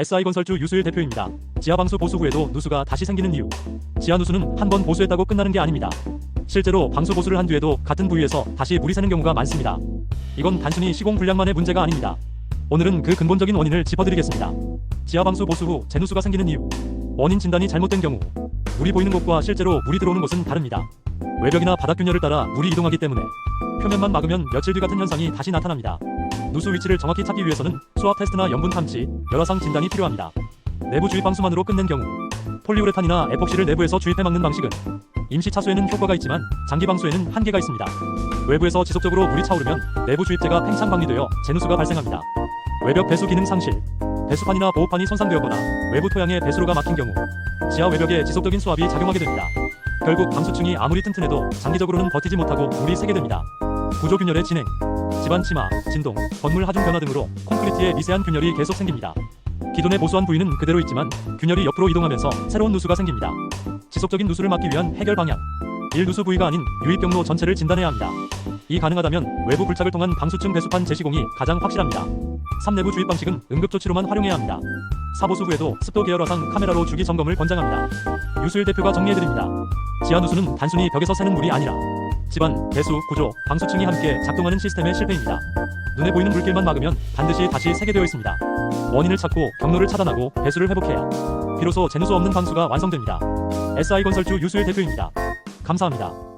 SI건설주 유수일 대표입니다. 지하방수 보수 후에도 누수가 다시 생기는 이유. 지하 누수는 한 번 보수했다고 끝나는 게 아닙니다. 실제로 방수 보수를 한 뒤에도 같은 부위에서 다시 물이 새는 경우가 많습니다. 이건 단순히 시공 불량만의 문제가 아닙니다. 오늘은 그 근본적인 원인을 짚어드리겠습니다. 지하방수 보수 후 재누수가 생기는 이유. 원인 진단이 잘못된 경우. 물이 보이는 곳과 실제로 물이 들어오는 곳은 다릅니다. 외벽이나 바닥 균열을 따라 물이 이동하기 때문에 표면만 막으면 며칠 뒤 같은 현상이 다시 나타납니다. 누수 위치를 정확히 찾기 위해서는 수압 테스트나 염분 탐지, 열화상 진단이 필요합니다. 내부 주입 방수만으로 끝낸 경우 폴리우레탄이나 에폭시를 내부에서 주입해 막는 방식은 임시 차수에는 효과가 있지만 장기 방수에는 한계가 있습니다. 외부에서 지속적으로 물이 차오르면 내부 주입재가 팽창 방리되어 재누수가 발생합니다. 외벽 배수 기능 상실, 배수판이나 보호판이 손상되었거나 외부 토양에 배수로가 막힌 경우 지하 외벽에 지속적인 수압이 작용하게 됩니다. 결국 방수층이 아무리 튼튼해도 장기적으로는 버티지 못하고 물이 새게 됩니다. 구조 균열의 진행, 집안 침하, 진동, 건물 하중 변화 등으로 콘크리트에 미세한 균열이 계속 생깁니다. 기존에 보수한 부위는 그대로 있지만 균열이 옆으로 이동하면서 새로운 누수가 생깁니다. 지속적인 누수를 막기 위한 해결 방향. 1 누수 부위가 아닌 유입 경로 전체를 진단해야 합니다. 이 가능하다면 외부 불착을 통한 방수층 배수판 재시공이 가장 확실합니다. 3. 내부 주입 방식은 응급조치로만 활용해야 합니다. 사보수 후에도 습도 계열 화상 카메라로 주기 점검을 권장합니다. 유수일 대표가 정리해드립니다. 지하 누수는 단순히 벽에서 새는 물이 아니라 집안, 배수, 구조, 방수층이 함께 작동하는 시스템의 실패입니다. 눈에 보이는 물길만 막으면 반드시 다시 새게 되어 있습니다. 원인을 찾고 경로를 차단하고 배수를 회복해야 비로소 재누수 없는 방수가 완성됩니다. SI건설주 유수일 대표입니다. 감사합니다.